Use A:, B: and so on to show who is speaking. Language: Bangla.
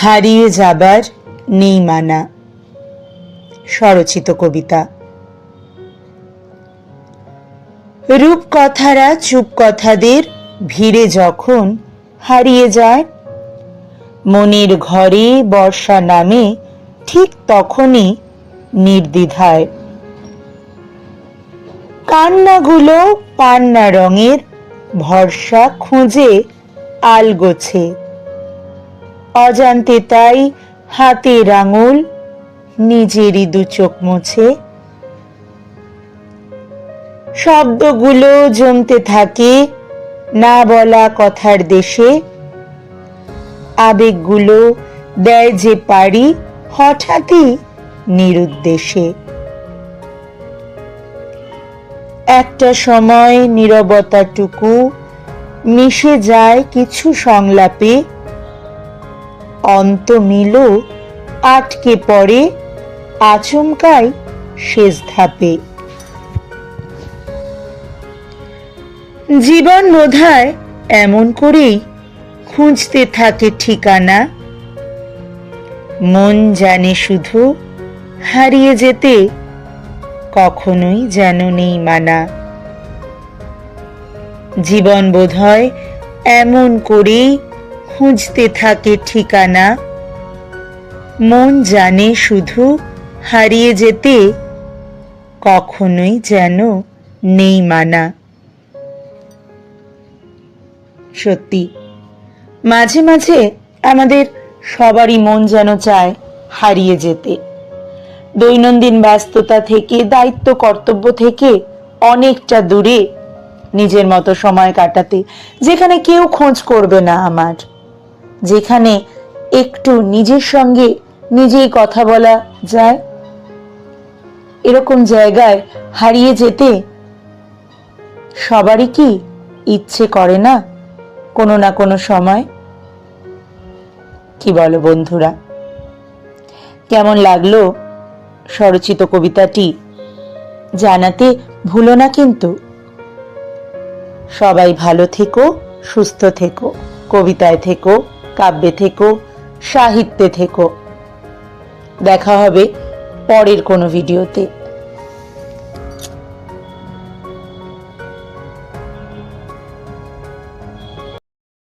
A: হারিয়ে যাবার নেই মানা, স্বরচিত কবিতা। রূপকথারা চুপ কথাদের ভিড়ে যখন হারিয়ে যায়, মনের ঘরে বর্ষা নামে ঠিক তখনই নির্দ্বিধায়। কান্নাগুলো পান্না রঙের ভরসা খুঁজে আলগোছে। অজান্তে তাই হাতের আঙুল নিজেরই দু চোখ মুছে। শব্দগুলো জমতে থাকে না বলা কথার দেশে। আবেগগুলো দেয় যে পারি হঠাৎই নিরুদ্দেশে। একটা সময় নীরবতাটুকু মিশে যায় কিছু সংলাপে। অন্ত মিল আটকে পড়ে আচমকাই শেষ ধাপে। জীবন বোধহয় এমন করেই খুঁজতে থাকে ঠিকানা। মন জানে শুধু হারিয়ে যেতে কখনোই যেন নেই মানা। জীবন বোধহয় এমন করেই খুঁজতে থাকে ঠিকানা। মন জানে শুধু হারিয়ে যেতে, কখনোই যেন নেই মানা। সত্যি, মাঝে মাঝে আমাদের সবারই মন যেন চায় হারিয়ে যেতে। দৈনন্দিন ব্যস্ততা থেকে, দায়িত্ব, কর্তব্য থেকে অনেকটা দূরে নিজের মতো সময় কাটাতে, যেখানে কেউ খোঁজ করবে না আমার। যেখানে একটু নিজের সঙ্গে নিজেই কথা বলা যায়। এরকম জায়গায় হারিয়ে যেতে সবারই কি ইচ্ছে করে না কোনো না কোনো সময়? কি বলো বন্ধুরা? কেমন লাগল স্বরচিত কবিতাটি। জানাতে ভুলো না কিন্তু। সবাই ভালো থেকো, সুস্থ থেকো, কবিতায় থেকো, কাব্যে থেকো, সাহিত্যে থেকো। দেখা হবে পরের কোনো ভিডিওতে।